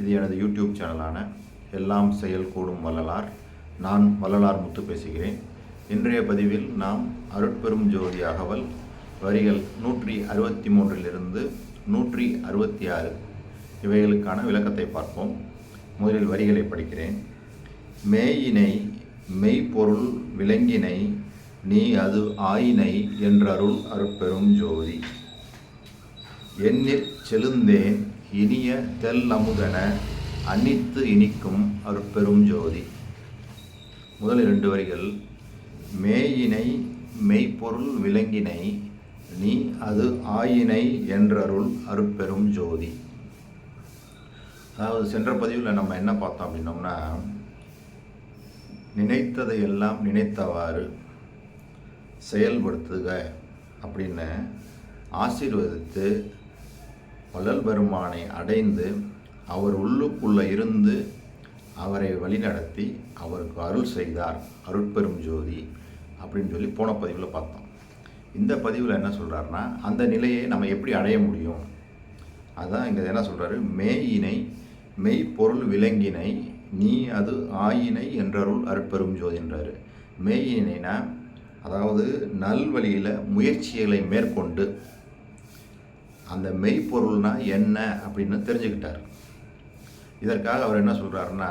இது எனது யூடியூப் சேனலான எல்லாம் செயல் கூடும் வள்ளலார். நான் வள்ளலார் முத்து பேசுகிறேன். இன்றைய பதிவில் நாம் அருட்பெரும் ஜோதி அகவல் வரிகள் நூற்றி அறுபத்தி மூன்றிலிருந்து நூற்றி அறுபத்தி ஆறு. இவைகளுக்கான விளக்கத்தை பார்ப்போம். முதலில் வரிகளை படிக்கிறேன். மேயினை மெய்ப்பொருள் விலங்கினை நீ அது ஆயினை என்றருள் அருட்பெரும் ஜோதி. எண்ணிற் செலுந்தேன் இனிய தெல் அமுதன அன்னித்து இனிக்கும் அருட்பெரும் ஜோதி. முதல் இரண்டு வரிகள் மேயினை மெய்ப்பொருள் விலங்கினை நீ அது ஆயினை என்றருள் அருட்பெரும் ஜோதி. அதாவது சென்ற பதிவில் நம்ம என்ன பார்த்தோம் அப்படின்னோம்னா நினைத்ததை எல்லாம் நினைத்தவாறு செயல்படுத்துக அப்படின்னு ஆசீர்வதித்து வள்ளல் பெருமானை அடைந்து அவர் உள்ளுக்குள்ளே இருந்து அவரை வழிநடத்தி அவருக்கு அருள் செய்தார். அருட்பெரும் ஜோதி அப்படின்னு சொல்லி போன பதிவில் பார்த்தோம். இந்த பதிவில் என்ன சொல்கிறாருன்னா அந்த நிலையை நம்ம எப்படி அடைய முடியும்? அதுதான் இங்கே என்ன சொல்கிறாரு மேயினை மெய்ப்பொருள் விலங்கினை நீ அது ஆயினை என்றருள் அருட்பெரும் ஜோதின்றாரு மேயினைனா அதாவது நல்வழியில் முயற்சிகளை மேற்கொண்டு அந்த மெய்ப்பொருள்னா என்ன அப்படின்னு தெரிஞ்சுக்கிட்டார். இதற்காக அவர் என்ன சொல்கிறாருன்னா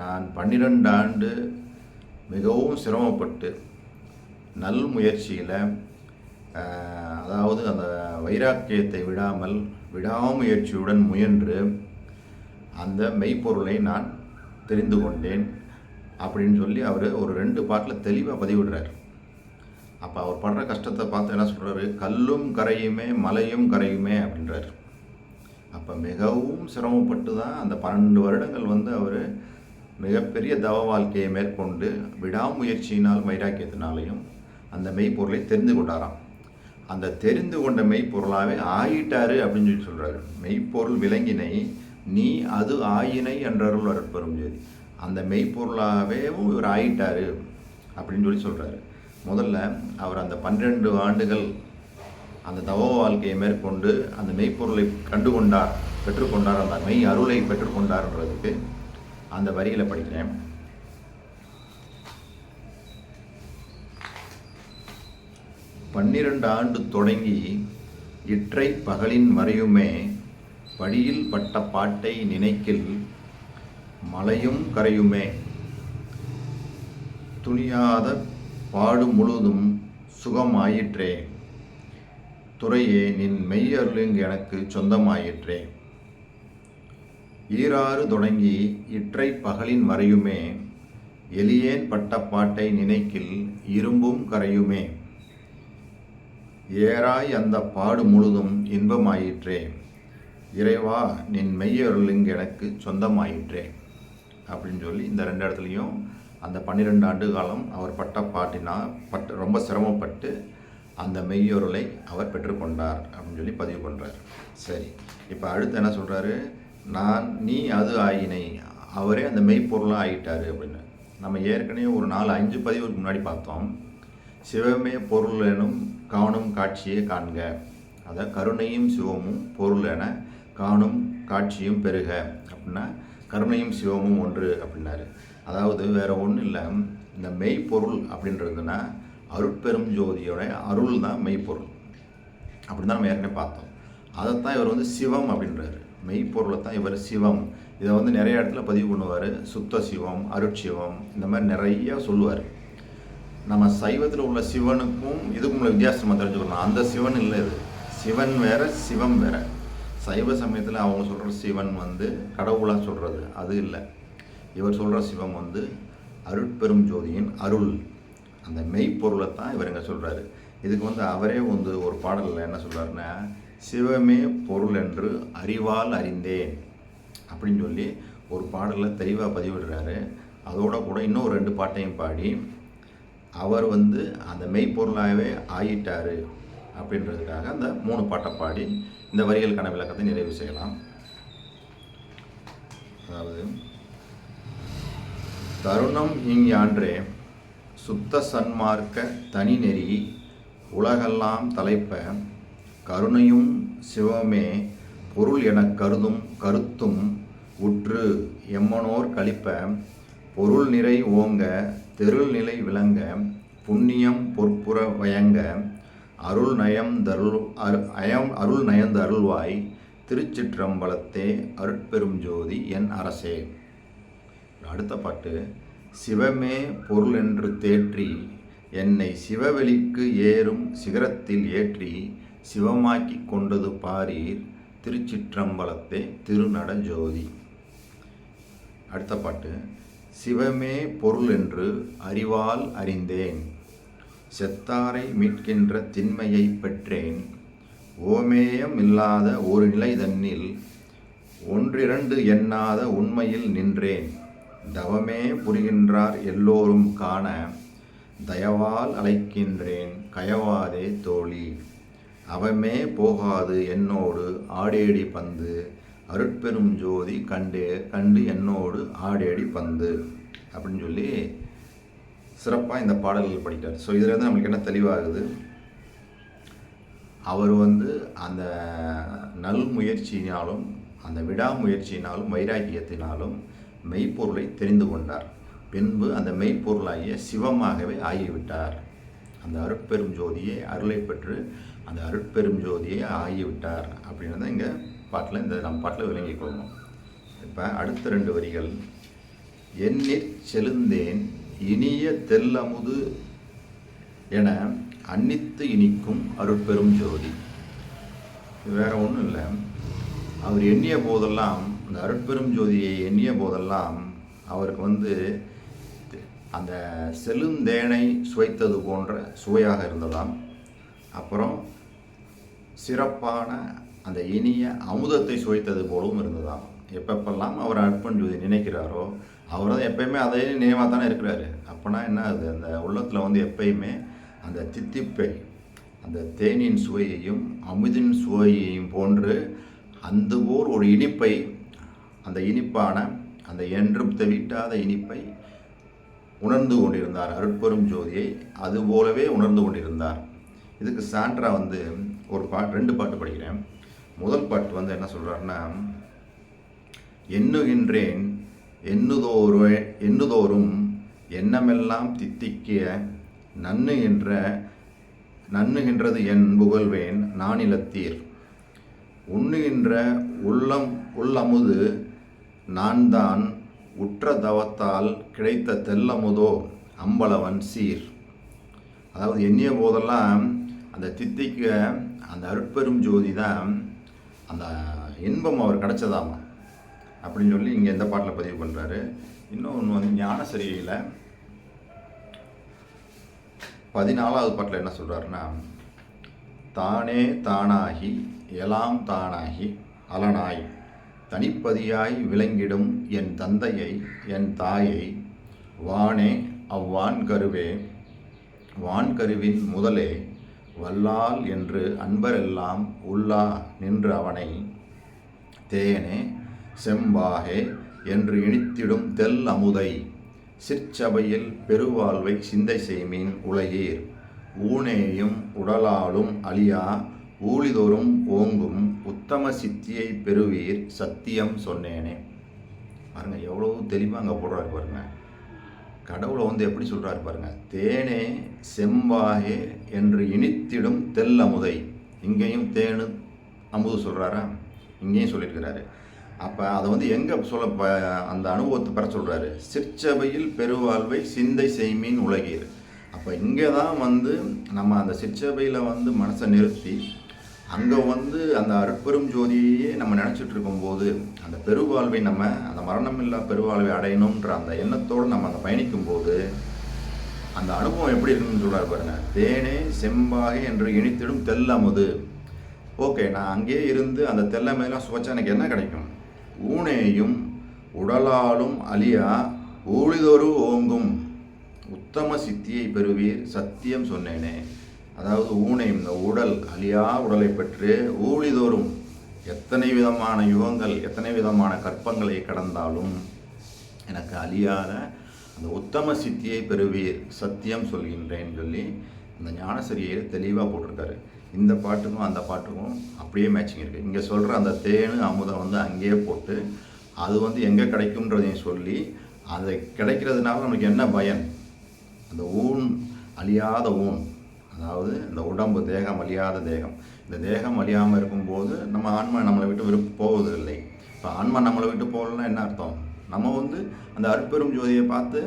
நான் பன்னிரெண்டு ஆண்டு மிகவும் சிரமப்பட்டு நல் முயற்சியில் அதாவது அந்த வைராக்கியத்தை விடாமல் விடாமுயற்சியுடன் முயன்று அந்த மெய்ப்பொருளை நான் தெரிந்து கொண்டேன் அப்படின்னு சொல்லி அவர் ஒரு ரெண்டு பாட்டில் தெளிவாக பதிவிடுறார். அப்போ அவர் படுற கஷ்டத்தை பார்த்து என்ன சொல்கிறாரு கல்லும் கரையுமே மலையும் கரையுமே அப்படின்றார். அப்போ மிகவும் சிரமப்பட்டு தான் அந்த பன்னெண்டு வருடங்கள் வந்து அவர் மிகப்பெரிய தவ வாழ்க்கையை மேற்கொண்டு விடாமுயற்சியினால் வைராக்கியத்தினாலையும் அந்த மெய்ப்பொருளை தெரிந்து கொண்டாராம். அந்த தெரிந்து கொண்ட மெய்ப்பொருளாகவே ஆயிட்டாரு அப்படின்னு சொல்லி சொல்கிறாரு மெய்ப்பொருள் விலங்கினை நீ அது ஆயினை என்றருள் அருட்பெரும் ஜோதி. அந்த மெய்ப்பொருளாகவே இவர் ஆயிட்டாரு அப்படின்னு சொல்லி சொல்கிறாரு முதல்ல அவர் அந்த பன்னிரெண்டு ஆண்டுகள் அந்த தவ வாழ்க்கையை மேற்கொண்டு அந்த மெய்ப்பொருளை கண்டுகொண்டார் பெற்றுக்கொண்டார் அந்த மெய் அருளை பெற்றுக்கொண்டார்ன்றதுக்கு அந்த வரிகளை படிக்கிறேன். பன்னிரண்டு ஆண்டு தொடங்கி இற்றை பகலின் வரையுமே படியில் பட்ட பாட்டை நினைக்கில் மலையும் கரையுமே. துணியாத பாடு முழுதும் சுகமாயிற்றே. துறையே நின் மெய்யருளிங் எனக்கு சொந்தமாயிற்றே. ஈராறு தொடங்கி இற்றை பகலின் வரையுமே எலியேன் பட்ட பாட்டை நினைக்கில் இரும்பும் கரையுமே. ஏறாய் அந்த பாடு முழுதும் இன்பமாயிற்றே. இறைவா நின் மெய்யருளிங் எனக்கு சொந்தமாயிற்றே. அப்படின்னு சொல்லி இந்த ரெண்டு இடத்துலையும் அந்த பன்னிரெண்டு ஆண்டு காலம் அவர் பட்ட பாட்டினா பட்டு ரொம்ப சிரமப்பட்டு அந்த மெய்யொருளை அவர் பெற்றுக்கொண்டார் அப்படின்னு சொல்லி பதிவு பண்ணுறார் சரி இப்போ அடுத்து என்ன சொல்கிறாரு நான் நீ அது ஆயினை. அவரே அந்த மெய்ப்பொருளாக ஆகிட்டார் அப்படின்னு. நம்ம ஏற்கனவே ஒரு நாலு அஞ்சு பதிவுக்கு முன்னாடி பார்த்தோம். சிவமே பொருள் எனும் காணும் காட்சியை காண்க. அதை கருணையும் சிவமும் பொருள் என காணும் காட்சியும் பெருக அப்படின்னா கருணையும் சிவமும் ஒன்று அப்படின்னாரு. அதாவது வேறு ஒன்றும் இல்லை. இந்த மெய்ப்பொருள் அப்படின்றதுன்னா அருட்பெரும் ஜோதியோட அருள் தான் மெய்ப்பொருள். அப்படின்னு தான் நம்ம ஏற்கனவே பார்த்தோம். அதைத்தான் இவர் வந்து சிவம் அப்படின்றாரு. மெய்ப்பொருளை தான் இவர் சிவம். இதை வந்து நிறைய இடத்துல பதிவு பண்ணுவார். சுத்த சிவம் அருட்சிவம் இந்த மாதிரி நிறைய சொல்லுவார். நம்ம சைவத்தில் உள்ள சிவனுக்கும் இதுக்கும் உள்ள வித்தியாசம் நம்ம தெரிஞ்சுக்கணும். அந்த சிவன் இல்லை இது. சிவன் வேற சிவம் வேற. சைவ சமயத்தில் அவங்க சொல்கிற சிவன் வந்து கடவுளாக சொல்கிறது அது இல்லை. இவர் சொல்கிற சிவம் வந்து அருட்பெரும் ஜோதியின் அருள். அந்த மெய்ப்பொருளை தான் இவர் இங்கே சொல்கிறாரு இதுக்கு வந்து அவரே வந்து ஒரு பாடலில் என்ன சொல்கிறாருன்னா சிவமே பொருள் என்று அறிவால் அறிந்தேன் அப்படின்னு சொல்லி ஒரு பாடலில் தெளிவாக பதிவிடுறாரு. அதோட கூட இன்னும் ரெண்டு பாட்டையும் பாடி அவர் வந்து அந்த மெய்ப்பொருளாகவே ஆயிட்டார் அப்படின்றதுக்காக அந்த மூணு பாட்டை பாடி இந்த வரிகளுக்கான விளக்கத்தை நிறைவு செய்யலாம். அதாவது தருணம் இங்யான்றே சுத்த சன்மார்க்க தனி நெறி உலகெல்லாம் தலைப்ப கருணையும் சிவமே பொருள் எனக் கருதும் கருத்தும் உற்று எம்மனோர் கழிப்ப பொருள் நிறை ஓங்க தெருள் நிலை விளங்க புண்ணியம் பொற்புற வயங்க அருள் நயம் தருள் அரு அயம் அருள் நயந்தருள்வாய் திருச்சிற்றம்பலத்தே அருட்பெரும் ஜோதி என் அரசே. அடுத்த பாட்டு சிவமே பொருள் என்று தேற்றி என்னை சிவவெளிக்கு ஏறும் சிகரத்தில் ஏற்றி சிவமாக்கி கொண்டது பாரீர் திருச்சிற்றம்பலத்தே திருநட ஜோதி அடுத்த பாட்டு சிவமே பொருள் என்று அறிவால் அறிந்தேன் செத்தாரை மீட்கின்ற திண்மையை பெற்றேன் ஓமேயம் இல்லாத ஒரு நிலை தன்னில் ஒன்றிரண்டு எண்ணாத உண்மையில் நின்றேன் தவமே புரிகின்றார் எல்லோரும் காண தயவால் அழைக்கின்றேன் கயவாதே தோழி. அவமே போகாது என்னோடு ஆடேடி பந்து. அருட்பெரும் ஜோதி கண்டே கண்டு என்னோடு ஆடேடி பந்து. அப்படின்னு சொல்லி சிறப்பாக இந்த பாடல்கள் படிக்கிறார். ஸோ இதில் வந்து நம்மளுக்கு என்ன தெளிவாகுது? அவர் வந்து அந்த நல் முயற்சியினாலும் அந்த விடாமுயற்சியினாலும் வைராக்கியத்தினாலும் மெய்ப்பொருளை தெரிந்து கொண்டார். பின்பு அந்த மெய்ப்பொருளாகிய சிவமாகவே ஆகிவிட்டார். அந்த அருட்பெரும் ஜோதியை அருளை பெற்று அந்த அருட்பெரும் ஜோதியை ஆகிவிட்டார் அப்படின்றத இங்கே பாட்டில் இந்த நம்ம பாட்டில் விளங்கிக் கொள்ளணும் இப்போ அடுத்த ரெண்டு வரிகள். எண்ணிற் செலுந்தேன் இனிய தெல்லமுது என அன்னித்து இனிக்கும் அருட்பெரும் ஜோதி. வேற ஒன்றும் இல்லை. அவர் எண்ணிய போதெல்லாம் அந்த அருட்பெரும் ஜோதியை எண்ணிய போதெல்லாம் அவருக்கு வந்து அந்த செலுந்தேனை சுவைத்தது போன்ற சுவையாக இருந்ததாம். அப்புறம் சிறப்பான அந்த இனிய அமுதத்தை சுவைத்தது போலவும் இருந்ததாம். எப்பப்பெல்லாம் அவர் அர்ப்பன் ஜோதி நினைக்கிறாரோ அவர் தான் எப்பயுமே அதே நினைவாக தானே இருக்கிறாரு. அப்போனா என்ன அது? அந்த உள்ளத்தில் வந்து எப்பயுமே அந்த தித்திப்பை அந்த தேனின் சுவையையும் அமுதின் சுவையையும் போன்று அந்த ஓர் ஒரு இனிப்பை அந்த இனிப்பான அந்த என்றும் தெவிட்டாத இனிப்பை உணர்ந்து கொண்டிருந்தார் அருட்பெரும் ஜோதியை. அதுபோலவே உணர்ந்து கொண்டிருந்தார். இதுக்கு சான்றா வந்து ஒரு பாட்டு ரெண்டு பாட்டு படிக்கிறேன். முதல் பாட்டு வந்து என்ன சொல்கிறாருன்னா எண்ணுகின்றேன் எண்ணுதோறு எண்ணுதோறும் எண்ணமெல்லாம் தித்திக்கிய நன்னுகின்ற நன்னுகின்றது என் புகழ்வேன் நானிலத்தீர். உண்ணுகின்ற உள்ளம் உள்ளமுது நான் தான் உற்ற தவத்தால் கிடைத்த தெல்லமுதோ அம்பலவன் சீர். அதாவது எண்ணிய போதெல்லாம் அந்த தித்திக்க அந்த அருட்பெரும் ஜோதி தான் அந்த இன்பம் அவர் கிடைச்சதாமா? அப்படின்னு சொல்லி இங்கே இந்த பாட்டில் பதிவு பண்ணுறாரு இன்னொன்று வந்து ஞானசரியில் பதினாலாவது பாட்டில் என்ன சொல்கிறாருன்னா தானே தானாகி எலாம் தானாகி அலனாய். தனிப்பதியாய் விளங்கிடும் என் தந்தையை என் தாயை வானே அவ்வான் கருவே. வான்கருவின் முதலே வல்லால் என்று அன்பரெல்லாம் உள்ளா நின்று அவனை. தேனே செம்பாகே என்று இனித்திடும் தெல் அமுதை. சிற்சபையில் பெருவாழ்வை சிந்தை செய்மீன் உலகீர். ஊனேயும் உடலாலும் அழியா ஊழிதோறும் ஓங்கும் உத்தம சித்தியை பெறுவீர் சத்தியம் சொன்னேனே. பாருங்க எவ்வளோ தெளிவாக அங்கே போடுறாரு பாருங்க. கடவுளை வந்து எப்படி சொல்கிறாரு பாருங்க தேனே செம்பாகே என்று இனித்திடும் தெல் அமுதை. இங்கேயும் தேனு அமுது சொல்கிறாரா இங்கேயும் சொல்லியிருக்கிறாரு. அப்போ அதை வந்து எங்கே சொல்ல ப அந்த அனுபவத்தை பெற சொல்கிறாரு சிற்சபையில் பெருவாழ்வை சிந்தை செய்மீன் உலகீர். அப்போ இங்கே தான் வந்து நம்ம அந்த சிற்சபையில் வந்து மனசை நிறுத்தி அங்கே வந்து அந்த அருட்பெரும் ஜோதியையே நம்ம நினச்சிட்டு இருக்கும்போது அந்த பெருவாழ்வை நம்ம அந்த மரணமில்லா பெருவாழ்வை அடையணுன்ற அந்த எண்ணத்தோடு நம்ம அங்கே பயணிக்கும்போது அந்த அனுபவம் எப்படி இருக்குன்னு சொல்கிறார் பாருங்க. தேனே செம்பாகை என்று இனித்திடும் தெல்லமுது ஓகே நான் அங்கேயே இருந்து அந்த தெல்லமையெல்லாம் சுவைச்சா எனக்கு என்ன கிடைக்கும்? ஊனேயும் உடலாலும் அழியா ஊழிதொரு ஓங்கும். உத்தம சித்தியை பெறுவீர் சத்தியம் சொன்னேனே. அதாவது ஊனை இந்த உடல் அழியா உடலை பெற்று ஊழிதோறும் எத்தனை விதமான யுகங்கள் எத்தனை விதமான கற்பங்களை கடந்தாலும் எனக்கு அழியாத அந்த உத்தம சித்தியை பெறுவீர் சத்தியம் சொல்கின்றேன்னு சொல்லி இந்த ஞானசரியை தெளிவாக போட்டிருக்காரு. இந்த பாட்டுக்கும் அந்த பாட்டுக்கும் அப்படியே மேட்சிங் இருக்குது இங்கே சொல்கிற அந்த தேனு அமுதம் வந்து அங்கேயே போட்டு அது வந்து எங்கே கிடைக்கும்ன்றதையும் சொல்லி அதை கிடைக்கிறதுனால நமக்கு என்ன பயன்? அந்த ஊன் அழியாத ஊன் அதாவது இந்த உடம்பு தேகம் அழியாத தேகம். இந்த தேகம் அழியாமல் இருக்கும்போது நம்ம ஆன்மா நம்மளை விட்டு விருப்ப போவதில்லை. இப்போ ஆன்மா நம்மளை விட்டு போகலன்னா என்ன அர்த்தம்? நம்ம வந்து அந்த அற்பெரும் ஜோதியை பார்த்து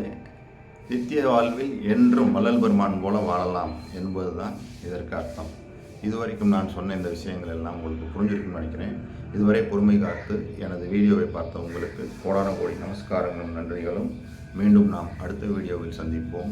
நித்திய வாழ்வில் என்றும் வள்ளல் பெருமான் போல வாழலாம் என்பதுதான் இதற்கு அர்த்தம். இதுவரைக்கும் நான் சொன்ன இந்த விஷயங்கள் எல்லாம் உங்களுக்கு புரிஞ்சிருக்கும்னு நினைக்கிறேன். இதுவரை பொறுமை காத்து எனது வீடியோவை பார்த்த உங்களுக்கு கோடான கோடி நமஸ்காரங்களும் நன்றிகளும். மீண்டும் நாம் அடுத்த வீடியோவில் சந்திப்போம்.